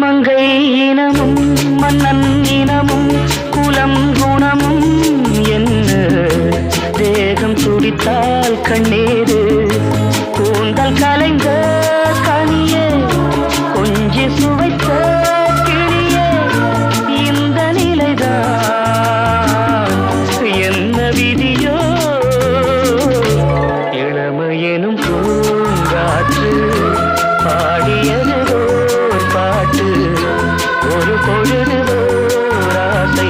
மங்கை இனமும் மன்னன் இனமும் குலம் குணமும் என்ன? தேகம் துடித்தால் கண்ணீரு கூந்தல் கலைந்த கனிய கொஞ்சி சுவைத்த கிளிய இந்த நிலைதான். என்ன விதியோ? இளமையெனும் பூங்காற்று பாடி பொழுது ஓர் ஆசை